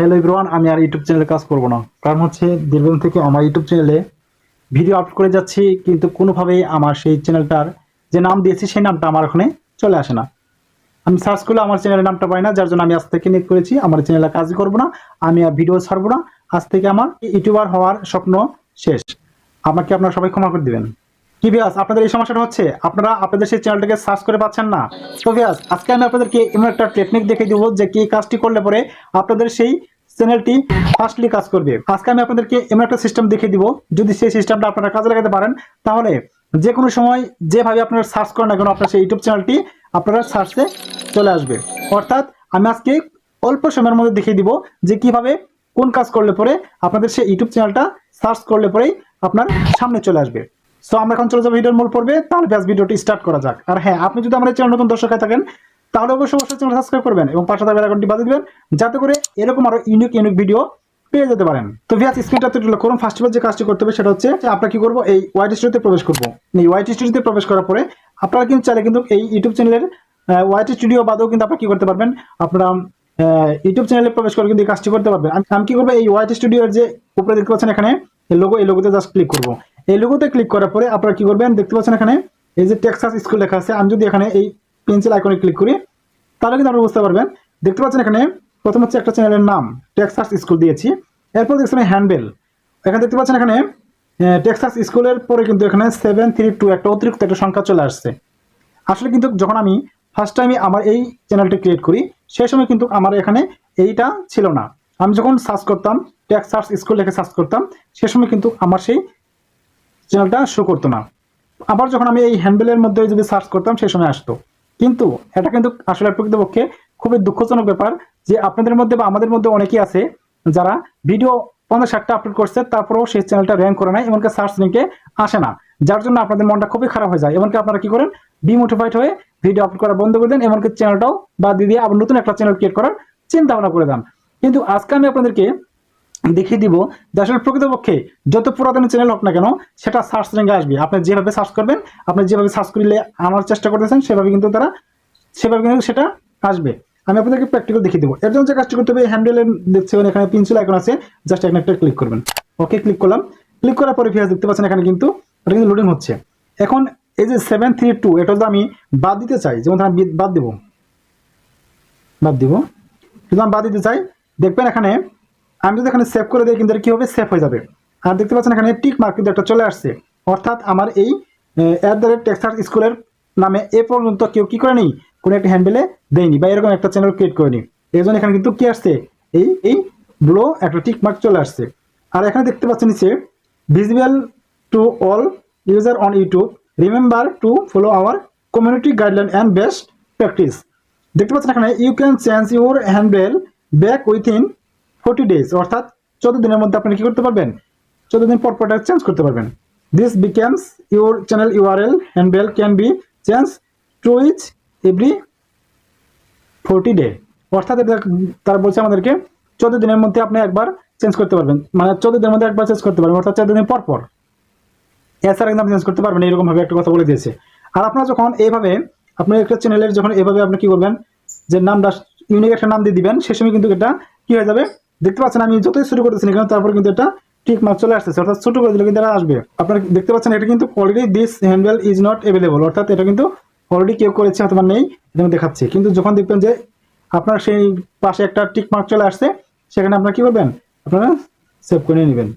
Hello everyone, আমি আর YouTube চ্যানেলে কাজ করব না। কারণ হচ্ছে দীর্ঘদিন থেকে আমার ইউটিউব চ্যানেলে ভিডিও আপলোড করে যাচ্ছি, কিন্তু কোনোভাবেই আমার সেই চ্যানেলটার যে নাম দিয়েছি, সেই নামটা আমার ওখানে চলে আসে না। আমি সার্চ করলে আমার চ্যানেলের নামটা পাই না, যার জন্য আমি আজ থেকে নিয়োগ করেছি। আমার চ্যানেলে কাজ করব না, আমি আর ভিডিও ছাড়বো না। আজ থেকে আমার ইউটিউবার হওয়ার স্বপ্ন শেষ। আমাকে আপনারা সবাই ক্ষমা করে দিবেন। কি ভিয়াস আপনাদের এই সমস্যাটা হচ্ছে? আপনারা আপনাদের সেই চ্যানেলটাকে সার্চ করে পাচ্ছেন না। তো ভিয়াস আজকে আমি আপনাদেরকে এমন একটা টেকনিক দেখে দেবো যে কি কাজটি করলে পরে আপনাদের সেই চ্যানেলটি ফাস্টলি কাজ করবে। আজকে আমি আপনাদেরকে এমন একটা সিস্টেম দেখিয়ে দিব। যদি সেই সিস্টেমটা আপনারা কাজে লাগাতে পারেন, তাহলে যে কোনো সময় যেভাবে আপনারা সার্চ করেন না কেন, আপনার সেই ইউটিউব চ্যানেলটি আপনারা সার্চে চলে আসবে। অর্থাৎ আমি আজকে অল্প সময়ের মধ্যে দেখিয়ে দিব যে কীভাবে কোন কাজ করলে পরে আপনাদের সেই ইউটিউব চ্যানেলটা সার্চ করলে পরেই আপনার সামনে চলে আসবে। সো আমরা এখন চলে যাব ভিডিওর মূল পড়বে তাহলে ব্যাস ভিডিওটি স্টার্ট করা যাক। আর হ্যাঁ আপনি যদি আমাদের চ্যানেল নতুন দর্শক হয়ে থাকেন, তাহলে অবশ্যই অবশ্যই চ্যানেল সাবস্ক্রাইব করবেন এবং পাশে থাকা আইকনটি বাজিয়ে দিবেন, যাতে করে এরকম আরও ইউনিক ইউনিক ভিডিও পেয়ে যেতে পারেন। তো ভিয়াস স্ক্রিনটা একটু করুন। ফার্স্ট যে কাজটি করতে হবে, সেটা হচ্ছে আমরা কি করব? এই ওয়াইট স্টুডিওতে প্রবেশ করব। এই ওয়াইট স্টুডিওতে প্রবেশ করার পরে আপনারা কিন্তু চাইলে কিন্তু এই ইউটিউব চ্যানেলের ওয়াইট স্টুডিও বাদেও কিন্তু আপনারা কি করতে পারবেন? আপনারা ইউটিউব চ্যানেলে প্রবেশ করে কিন্তু এই কাজটি করতে পারবেন। আমি কি করব? এই ওয়াইট স্টুডিওর যে উপরে দেখতে পাচ্ছেন এখানে লোগো এই লোগোতে জাস্ট ক্লিক করব। এই লোগোতে ক্লিক করার পরে আপনারা কি করবেন, দেখতে পাচ্ছেন এখানে, এই যে টেক্সাস স্কুল লেখা আছে, আমি যদি এখানে এই পেন্সিল আইকনে ক্লিক করি, তাহলে কিন্তু আপনারা বুঝতে পারবেন, দেখতে পাচ্ছেন এখানে, প্রথম হচ্ছে একটা চ্যানেলের নাম টেক্সাস স্কুল দিয়েছি, এরপর দেখছেন হ্যান্ডবেল এখানে দেখতে পাচ্ছেন এখানে টেক্সাস স্কুলের পরে কিন্তু এখানে সেভেন থ্রি টু একটা অতিরিক্ত একটা সংখ্যা চলে আসছে। আসলে কিন্তু যখন আমি ফার্স্ট টাইমে আমার এই চ্যানেলটি ক্রিয়েট করি, সেই সময় কিন্তু আমার এখানে এইটা ছিল না। আমি যখন সার্চ করতাম টেক্স সার্চ স্কুল লিখে সার্চ করতাম, সে সময় কিন্তু আমার সেই চ্যানেলটা শো করতো না। আবার যখন আমি এই হ্যান্ডেলের মধ্যে যদি সার্চ করতাম, সেই সময় আসতো। কিন্তু এটা কিন্তু আসলে প্রকৃতপক্ষে খুবই দুঃখজনক ব্যাপার যে আপনাদের মধ্যে বা আমাদের মধ্যে অনেকেই আছে যারা ভিডিও পঞ্চাশ ষাটটা আপলোড করছে, তারপরেও সেই চ্যানেলটা র্যাঙ্ক করে নেয় এমনকি সার্চ লিঙ্কে আসে না। যার জন্য আপনাদের মনটা খুবই খারাপ হয়ে যায়। এমনকি আপনারা কি করেন? ডিমোটিফাইড হয়ে ভিডিও আপলোড করা বন্ধ করে দেন, এমনকি চ্যানেলটাও দিয়ে দিয়ে আবার নতুন একটা চ্যানেল ক্রিয়েট করার চিন্তা ভাবনা করে দেন। কিন্তু আজকে আমি আপনাদেরকে দেখিয়ে দিব যে আসলে প্রকৃতপক্ষে যত পুরাতন চ্যানেল হোক না কেন, সেটা সার্চ র্যাঙ্কে আসবে। আপনি যেভাবে সার্চ করবেন, আপনি যেভাবে সার্চ করলে আনার চেষ্টা করতেছেন, সেভাবে কিন্তু তারা, সেভাবে কিন্তু সেটা আসবে। আমি আপনাদেরকে প্র্যাকটিক্যাল দেখিয়ে দেবো। এর জন্য যে কাজটি করতে হবে হ্যান্ডেলের দেখছেন এখানে পেন্সিল আইকন আছে। জাস্ট এখানে একটা ক্লিক করবেন। ওকে ক্লিক করলাম। ক্লিক করার পরে ফিয়াজ দেখতে পাচ্ছেন, এখানে কিন্তু এটা কিন্তু লোডিং হচ্ছে। এখন এই যে সেভেন থ্রি টু এটা যদি আমি বাদ দিতে চাই, যেমন আমি বাদ দেবো। বাদ দিব। যদি আমি বাদ দিতে চাই, দেখবেন এখানে আমি যদি এখানে সেভ করে দিই, কিন্তু কি হবে সেভ হয়ে যাবে? আর দেখতে পাচ্ছেন এখানে টিক মার্ক কিন্তু একটা চলে আসছে। অর্থাৎ আমার এই অ্যাট দ্য রেট টেক্সাস স্কুলের নামে এ পর্যন্ত কেউ কি করেনি? কোনো একটা হ্যান্ডেলে দেয়নি বা এরকম একটা চ্যানেল ক্রিয়েট করেনি। এই জন্য এখানে কিন্তু কি আসছে? এই এই ব্লো একটা টিক মার্ক চলে আসছে। আর এখানে দেখতে পাচ্ছেন নিচে visible to all user on YouTube remember to follow our community guideline and best practice দেখতে পাচ্ছেন এখানে you can change your handle back within forty days অর্থাৎ চোদ্দ দিনের মধ্যে আপনি কি করতে পারবেন? চোদ্দ দিন পর পরটা চেঞ্জ করতে পারবেন। This becomes your channel URL handle can be change to each every forty day অর্থাৎ তারা বলছে আমাদেরকে চোদ্দ দিনের মধ্যে আপনি একবার চেঞ্জ করতে পারবেন। মানে চোদ্দ দিনের মধ্যে একবার চেঞ্জ করতে পারবেন, অর্থাৎ চোদ্দ দিন পর পর। এছাড়া কিন্তু আপনি চেঞ্জ করতে পারবেন, এরকম ভাবে একটা কথা বলে দিয়েছে। আর আপনারা যখন এইভাবে, আপনি একটা চ্যানেলের যখন এভাবে আপনি কি করবেন, যে নামটা ইউনিক একটা নাম দিয়ে দিবেন, সে সময় কিন্তু এটা কি হয়ে যাবে? দেখতে পাচ্ছেন আমি যতই শুরু করতেছি না কেন, তারপর কিন্তু এটা ঠিক মার্ক চলে আসতেছে। অর্থাৎ ছোট করে দিলে কিন্তু এটা আসবে। আপনারা দেখতে পাচ্ছেন এটা কিন্তু already this handle is not available অর্থাৎ এটা কিন্তু অলরেডি কেউ করেছে, অথবা নেই, এটা দেখাচ্ছে। কিন্তু যখন দেখবেন যে আপনার সেই পাশে একটা টিক মার্ক চলে আসছে, সেখানে আপনারা কি করবেন? আপনারা সেভ করে নেবেন।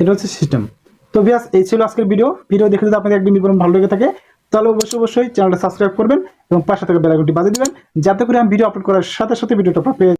এটা হচ্ছে সিস্টেম তো ভিয়াস, এই ছিল আজকের ভিডিও ভিডিও দেখে যদি আপনাদের একদিন বিবরণ ভালো লেগে থাকে, তাহলে অবশ্যই অবশ্যই চ্যানেলটা সাবস্ক্রাইব করবেন এবং পাশে থেকে বেলাইকনটি বাজিয়ে দেবেন, যাতে করে আমি ভিডিও আপলোড করার সাথে সাথে ভিডিওটা পেয়ে